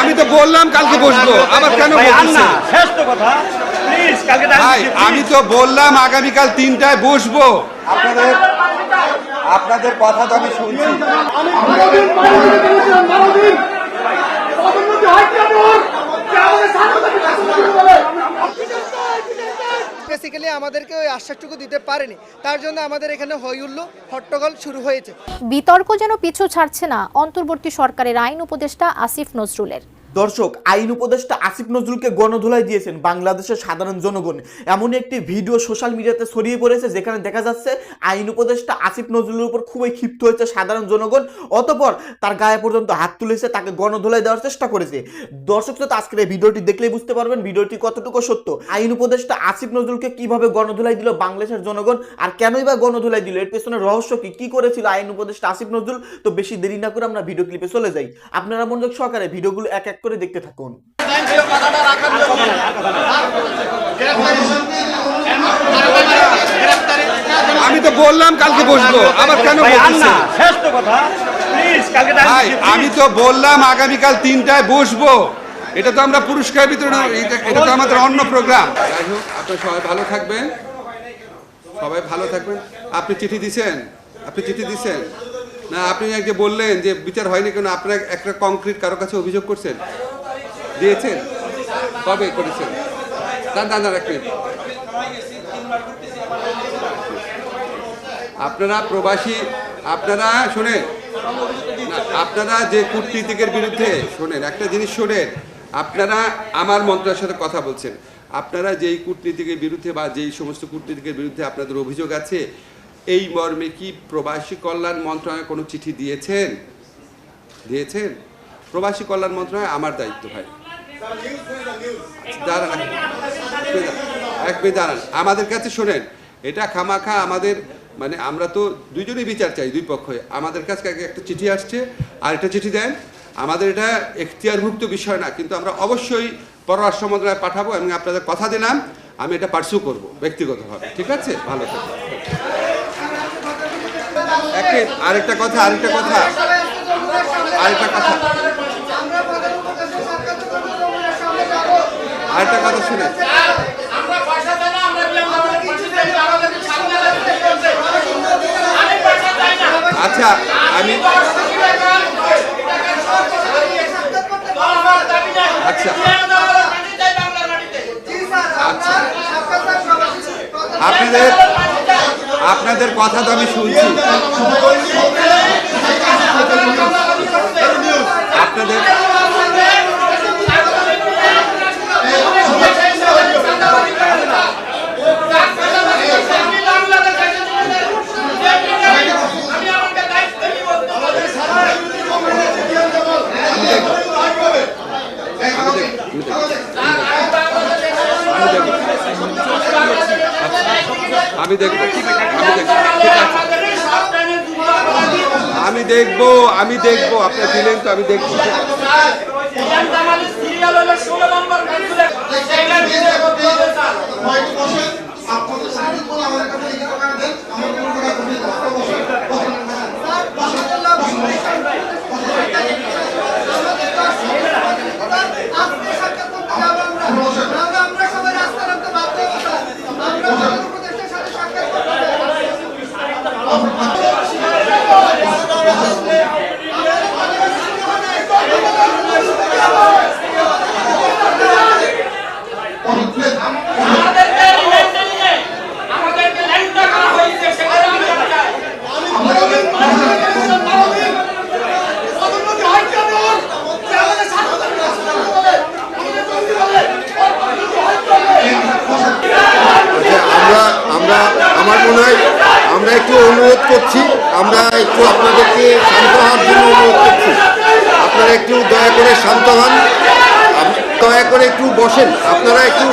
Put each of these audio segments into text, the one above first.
আমি তো বললাম কালকে বসবো। আবার কেন ভাই, আমি তো বললাম আগামীকাল তিনটায় বসবো। আপনাদের আপনাদের কথা তো আমি শুনছি মানবিক মানবিক বলেছিলাম মানবিক পদোন্নতি হয় কি এমন যে আমাদের স্বাধীনতাকে শাসন শুরু করে বেসিক্যালি আমাদেরকে ওই আশ্বাসটুকু দিতে পারেনি। তার জন্য আমাদের এখানে হই উল্লো হট্টগোল শুরু হয়েছে। বিতর্ক যেন পিছু ছাড়ছে না, অন্তর্বর্তী সরকারের আইন উপদেষ্টা আসিফ নজরুলের। দর্শক, আইন উপদেষ্টা আসিফ নজরুলকে গণধোলাই দিয়েছেন বাংলাদেশের সাধারণ জনগণ। এমন একটি ভিডিও সোশ্যাল মিডিয়াতে ছড়িয়ে পড়েছে যেখানে দেখা যাচ্ছে আইন উপদেষ্টা আসিফ নজরুলের উপর খুবই ক্ষিপ্ত হয়েছে সাধারণ জনগণ, অতপর তার গায়ে পর্যন্ত হাত তুলেছে, তাকে গণধোলাই দেওয়ার চেষ্টা করেছে। দর্শক তো আজকের এই ভিডিওটি দেখলেই বুঝতে পারবেন ভিডিওটি কতটুকু সত্য। আইন উপদেষ্টা আসিফ নজরুলকে কীভাবে গণধোলাই দিল বাংলাদেশের জনগণ আর কেনই বা গণধোলাই দিল? এর পেছনে রহস্য কি? কি করেছিল আইন উপদেষ্টা আসিফ নজরুল? তো বেশি দেরি না করে আমরা ভিডিও ক্লিপে চলে যাই। আপনারা মনোযোগ সহকারে ভিডিওগুলো এক এক করে দেখতে থাকুন। আমি তো বললাম কালকে বসবো আবার কেন ভাই, আমি তো বললাম আগামীকাল তিনটায় বসবো। এটা তো আমরা পুরস্কার বিতরণ এটা- এটা তো আমাদের অন্য প্রোগ্রাম যাই হোক আপনার সবাই ভালো থাকবেন। সবাই ভালো থাকবেন। আপনি চিঠি দিছেন? আপনি চিঠি দিছেন? না, আপনি যে বললেন যে বিচার হয়নি কেন? আপনার একটা কংক্রিট কারও কাছে অভিযোগ করছেন? দিয়েছেন? কবে করেছেন? দাঁড়ান দাঁড়ান এক। আপনারা প্রবাসী, আপনারা শোনেন। আপনারা যে কূটনীতিকের বিরুদ্ধে, শোনেন, একটা জিনিস শোনেন। আপনারা আমার মন্ত্রের সাথে কথা বলছেন। আপনারা যেই কূটনীতিকের বিরুদ্ধে বা যেই সমস্ত কূটনীতিকের বিরুদ্ধে আপনাদের অভিযোগ আছে এই মর্মে কি প্রবাসী কল্যাণ মন্ত্রণালয় কোনো চিঠি দিয়েছেন? দিয়েছেন? প্রবাসী কল্যাণ মন্ত্রণালয় আমার দায়িত্ব, ভাই। দাঁড়ান এক। দাঁড়ান। আমাদের কাছে শোনেন, এটা খামাখা আমাদের মানে আমরা তো দুজনেই বিচার চাই, দুই পক্ষে আমাদের কাছে একটা চিঠি আসছে, আর একটা চিঠি দেন। আমাদের এটা এখতিয়ারভুক্ত বিষয় না, কিন্তু আমরা অবশ্যই পররাষ্ট্র মন্ত্রণালয়ে পাঠাবো এবং আপনাদের কথা দিলাম, আমি এটা পার্সু করব, ব্যক্তিগতভাবে। ঠিক আছে? ভালো থাকবে আরেকটা কথা আরেকটা কথা। আরেকটা কথা। আরেকটা কথা শুনে। আচ্ছা আমি আচ্ছা। আচ্ছা। আপনাদের আপনাদের কথা তো আমি শুনছি। আমি দেখব আমি দেখব আমি দেখব আপনার দিলেন তো আমি দেখব সবাই রাস্তা নামতে বাধ্য হব আমরা প্রধান উপদেষ্টার সাথে সাক্ষাৎ করতে পদোন্নতি হয় কি এমন যে আমাদের স্বাধীনতাকে শাসন শুরু করে আমাদের তৈরি হবে পদোন্নতি হয় কি এমন আমরা আমরা আমার মনে হয় আমরা একটু অনুরোধ করছি আমরা একটু আপনাদেরকে শান্ত হওয়ার জন্য অনুরোধ করছি। আপনারা একটু দয়া করে শান্ত হন। দয়া করে একটু বসেন। আপনারা একটু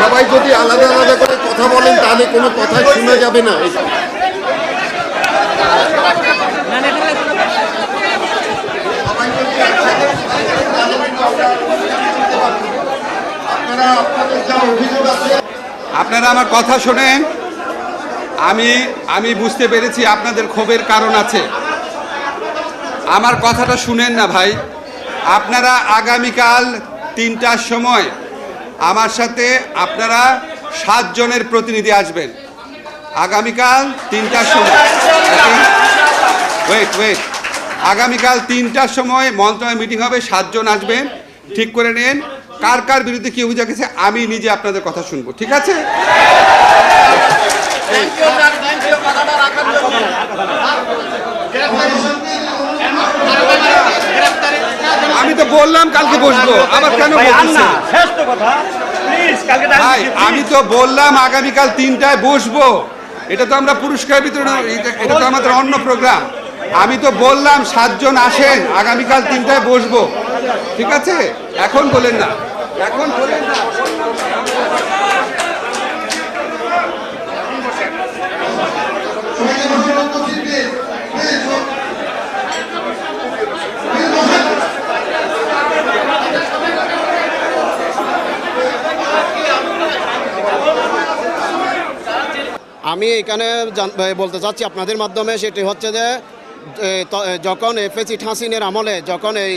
সবাই যদি আলাদা আলাদা করে কথা বলেন তাহলে কোনো কথা শোনা যাবে না। আপনারা আপনাদের যা অভিযোগ আছে আপনারা আমার কথা শোনেন। আমি আমি বুঝতে পেরেছি আপনাদের ক্ষোভের কারণ আছে। আমার কথাটা শুনেন না ভাই। আপনারা আগামীকাল তিনটার সময় আমার সাথে আপনারা সাতজনের প্রতিনিধি আসবেন। আগামীকাল তিনটার সময়। ওয়েট ওয়েট আগামীকাল তিনটার সময় মন্ত্রণালয় মিটিং হবে, সাতজন আসবেন। ঠিক করে নেন। কার কার বিরুদ্ধে কি অভিযোগ আছে, আমি নিজে আপনাদের কথা শুনব। ঠিক আছে? আমি তো বললাম কালকে বসবো আবার কেন ভাই, আমি তো বললাম আগামীকাল তিনটায় বসবো। এটা তো আমরা পুরস্কার বিতরণ এটা- এটা তো আমাদের অন্য প্রোগ্রাম আমি তো বললাম সাতজন আসেন আগামীকাল তিনটায় বসবো। ঠিক আছে? এখন বলেন না। এখন বলেন না। আমি এখানে বলতে চাচ্ছি আপনাদের মাধ্যমে সেটি হচ্ছে যে যখন এফএসি ঠাসিনের আমলে, যখন এই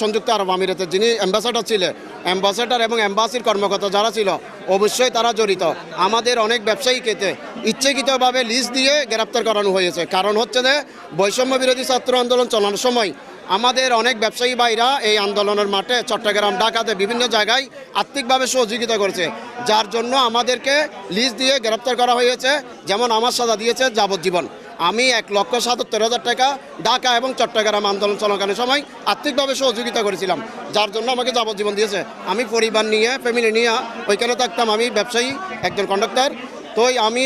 সংযুক্ত আরব আমিরাতের যিনি অ্যাম্বাসাডার ছিলেন অ্যাম্বাসাডার এবং অ্যাম্বাসির কর্মকর্তা যারা ছিল, অবশ্যই তারা জড়িত। আমাদের অনেক ব্যবসায়ী ব্যবসায়ীকে ইচ্ছাকৃতভাবে লিজ দিয়ে গ্রেপ্তার করানো হয়েছে। কারণ হচ্ছে যে, বৈষম্য বিরোধী ছাত্র আন্দোলন চালানোর সময় আমাদের অনেক ব্যবসায়ী ভাইরা এই আন্দোলনের মাঠে চট্টগ্রাম, ঢাকাতে বিভিন্ন জায়গায় আর্থিকভাবে সহযোগিতা করেছে। যার জন্য আমাদেরকে লিজ দিয়ে গ্রেপ্তার করা হয়েছে, যেমন আমার সাজা দিয়েছে যাবজ্জীবন। আমি এক লক্ষ সাতাত্তর হাজার টাকা ঢাকা এবং চট্টগ্রাম আন্দোলন চলাকালীন সময় আর্থিকভাবে সহযোগিতা করেছিলাম, যার জন্য আমাকে যাবজ্জীবন দিয়েছে। আমি পরিবার নিয়ে ফ্যামিলি নিয়ে ওইখানে থাকতাম। আমি ব্যবসায়ী, একজন কন্ডাক্টর তো আমি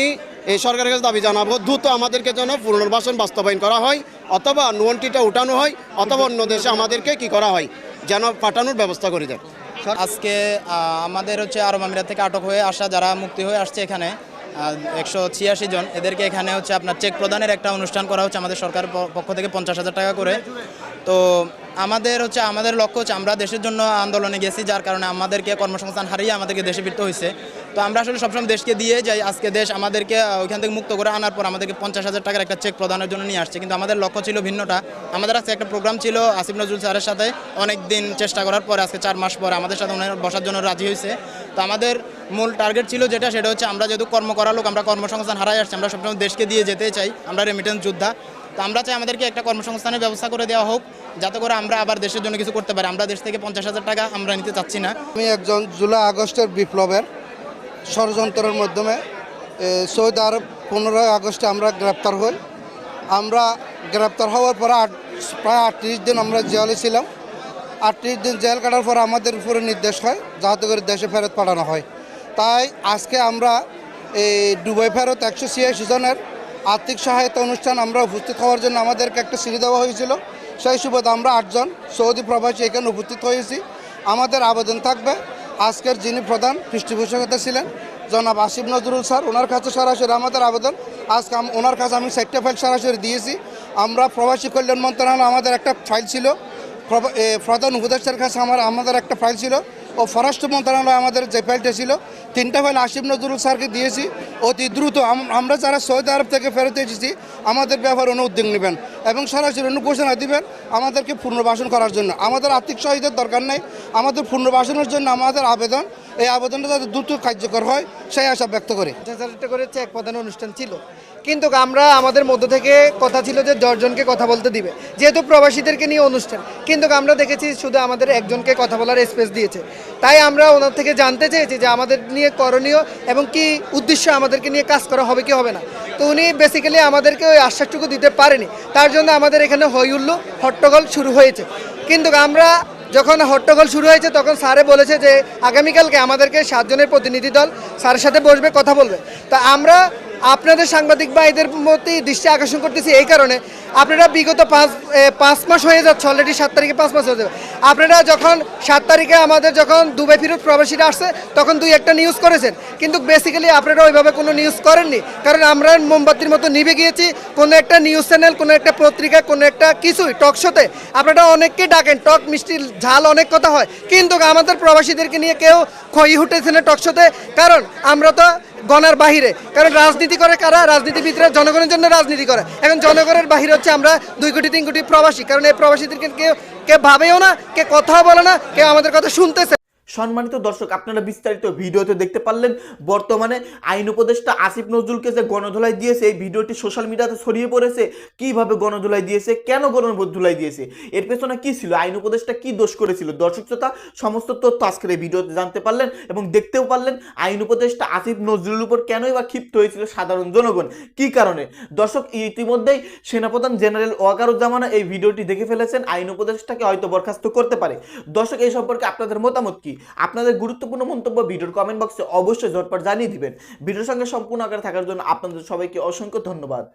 এই সরকারের কাছে দাবি জানাব, দ্রুত আমাদেরকে যেন পুনর্বাসন বাস্তবায়ন করা হয়, অথবা নুয়ন্টিটা উঠানো হয়, অথবা অন্য দেশে আমাদেরকে কি করা হয়, যেন পাঠানোর ব্যবস্থা করে দেয়। আজকে আমাদের হচ্ছে আরব আমিরাত থেকে আটক হয়ে আসা, যারা মুক্তি হয়ে আসছে এখানে একশো ছিয়াশি জন। এদেরকে এখানে হচ্ছে আপনার চেক প্রদানের একটা অনুষ্ঠান করা হচ্ছে আমাদের সরকার পক্ষ থেকে পঞ্চাশ হাজার টাকা করে। তো আমাদের হচ্ছে, আমাদের লক্ষ্য হচ্ছে আমরা দেশের জন্য আন্দোলনে গেছি, যার কারণে আমাদেরকে কর্মসংস্থান হারিয়ে আমাদেরকে দেশে ফিরতে হয়েছে তো আমরা আসলে সবসময় দেশকে দিয়ে যাই। আজকে দেশ আমাদেরকে ওইখান থেকে মুক্ত করে আনার পর আমাদেরকে পঞ্চাশ হাজার টাকার একটা চেক প্রদানের জন্য নিয়ে আসছে। কিন্তু আমাদের লক্ষ্য ছিল ভিন্নটা। আমাদের আজকে একটা প্রোগ্রাম ছিল আসিফ নজরুল স্যারের সাথে। অনেক দিন চেষ্টা করার পরে আজকে চার মাস পরে আমাদের সাথে ওনার বসার জন্য রাজি হয়েছে। তো আমাদের মূল টার্গেট ছিল যেটা, সেটা হচ্ছে আমরা যেহেতু কর্ম করা লোক, আমরা কর্মসংস্থান হারাই আসছি, আমরা সবসময় দেশকে দিয়ে যেতে চাই। আমরা রেমিটেন্স যোদ্ধা। তো আমরা চাই আমাদেরকে একটা কর্মসংস্থানের ব্যবস্থা করে দেওয়া হোক, যাতে করে আমরা আবার দেশের জন্য কিছু করতে পারি। আমরা দেশ থেকে পঞ্চাশ হাজার টাকা আমরা নিতে চাচ্ছি না। আমি একজন জুলাই আগস্টের বিপ্লবের ষড়যন্ত্রের মাধ্যমে এ, আরব পনেরোই আগস্টে আমরা গ্রেপ্তার হই। আমরা গ্রেপ্তার হওয়ার পরে আট প্রায় আটত্রিশ দিন আমরা জেলে ছিলাম। আটত্রিশ দিন জেল কাটার পর আমাদের উপরে নির্দেশ হয় যাতে করে দেশে ফেরত পাঠানো হয়। তাই আজকে আমরা এই দুবাই ফেরত একশো ছিয়াশি জনের আর্থিক সহায়তা অনুষ্ঠান আমরা উপস্থিত হওয়ার জন্য আমাদেরকে একটা সিঁড়ি দেওয়া হয়েছিল। সেই সুবাদে আমরা আটজন সৌদি প্রবাসী এখানে উপস্থিত হয়েছি। আমাদের আবেদন থাকবে। আজকের যিনি প্রধান পৃষ্ঠপোষকতা ছিলেন, জনাব আসিফ নজরুল স্যার, ওনার কাছে সরাসরি আমাদের আবেদন। আজকে ওনার কাছে আমি সেক্টর ফাইল সরাসরি দিয়েছি। আমরা প্রবাসী কল্যাণ মন্ত্রণালয় আমাদের একটা ফাইল ছিল। প্রধান উপদেষ্টার কাছে আমার আমাদের একটা ফাইল ছিল। ও ফরেস্ট মন্ত্রণালয় আমাদের যে ফাইলটা ছিল, তিনটা ফাইল আসিফ নজরুল স্যারকে দিয়েছি। অতি দ্রুত আমরা যারা সৌদি আরব থেকে ফেরত এসেছি, আমাদের ব্যাপারে উনি উদ্যোগ নেবেন এবং সরাসরি উনি ঘোষণা দিবেন আমাদেরকে পুনর্বাসন করার জন্য। আমাদের আর্থিক সহায়তার দরকার নেই, আমাদের পুনর্বাসনের জন্য আমাদের আবেদন, এই আবেদনটা যাতে দ্রুত কার্যকর হয়, সেই আশা ব্যক্ত করি। করে চেক প্রদানের অনুষ্ঠান ছিল। কিন্তু আমরা আমাদের মধ্য থেকে কথা ছিল যে দশজনকে কথা বলতে দিবে। যেহেতু প্রবাসীদেরকে নিয়ে অনুষ্ঠান, কিন্তু আমরা দেখেছি শুধু আমাদের একজনকে কথা বলার স্পেস দিয়েছে। তাই আমরা ওনার থেকে জানতে চেয়েছি যে আমাদের নিয়ে করণীয় এবং কি উদ্দেশ্য আমাদেরকে নিয়ে কাজ করা হবে কি হবে না। তো উনি বেসিক্যালি আমাদেরকে ওই আশ্বাসটুকু দিতে পারেনি। তার জন্য আমাদের এখানে হইউল্লু হট্টগোল শুরু হয়েছে। কিন্তু আমরা যখন হট্টগোল শুরু হয়েছে, তখন স্যারে বলেছে যে আগামীকালকে আমাদেরকে সাতজনের প্রতিনিধি দল স্যারের সাথে বসবে, কথা বলবে। তা আমরা আপনাদের সাংবাদিক বা ভাইদের মধ্যে দৃষ্টি আকর্ষণ করতেছি এই কারণে। আপনারা বিগত পাঁচ পাঁচ মাস হয়ে যাচ্ছে অলরেডি সাত তারিখে পাঁচ মাস হয়ে যাবে। আপনারা যখন সাত তারিখে আমাদের যখন দুবাই ফিরত প্রবাসীরা আসছে, তখন দুই একটা নিউজ করেছেন। কিন্তু বেসিক্যালি আপনারা ওইভাবে কোনো নিউজ করেননি। কারণ আমরা মোমবাতির মতো নিভে গিয়েছি, কোনো একটা নিউজ চ্যানেল কোনো একটা পত্রিকা, কোনো একটা কিছুই টক শোতে আপনারা অনেককে ডাকেন টক মিষ্টি, ঝাল, অনেক কথা হয়। কিন্তু আমাদের প্রবাসীদেরকে নিয়ে কেউ খই উঠেছে না টক শোতে কারণ আমরা তো গণার বাহিরে। কারণ রাজনীতি করে কারা? রাজনীতিবিদরা জনগণের জন্য রাজনীতি করে। এখন জনগণের বাহিরে হচ্ছে আমরা দুই কোটি, তিন কোটি প্রবাসী। কারণ এই প্রবাসীদেরকে কেউ কে ভাবেও না কে কথা বলে না, কেউ আমাদের কথা শুনতেছে সম্মানিত দর্শক, আপনারা বিস্তারিত ভিডিওতে দেখতে পারলেন, বর্তমানে আইন উপদেষ্টা আসিফ নজরুলকে যে গণধোলাই দিয়েছে, এই ভিডিওটি সোশ্যাল মিডিয়াতে ছড়িয়ে পড়েছে, কীভাবে গণধোলাই দিয়েছে, কেন গণধোলাই দিয়েছে, এর পেছনে কি ছিল, আইন উপদেষ্টা কি দোষ করেছিল? দর্শক শ্রোতা, সমস্ত তথ্য আজকের এই ভিডিওতে জানতে পারলেন এবং দেখতেও পারলেন আইন উপদেষ্টা আসিফ নজরুল উপর কেনই বা ক্ষিপ্ত হয়েছিল সাধারণ জনগণ। কি কারণে? দর্শক, ইতিমধ্যেই সেনাপ্রধান জেনারেল ওয়াকারুজ্জামানা এই ভিডিওটি দেখে ফেলেছেন, আইন উপদেষ্টাকে হয়তো বরখাস্ত করতে পারে। দর্শক, এই সম্পর্কে আপনাদের মতামত কি? আপনাদের গুরুত্বপূর্ণ মন্তব্য ভিডিওর কমেন্ট বক্সে অবশ্যই ঝটপট জানিয়ে দিবেন। ভিডিওর সঙ্গে সম্পূর্ণ আকারে থাকার জন্য আপনাদের সবাইকে অসংখ্য ধন্যবাদ।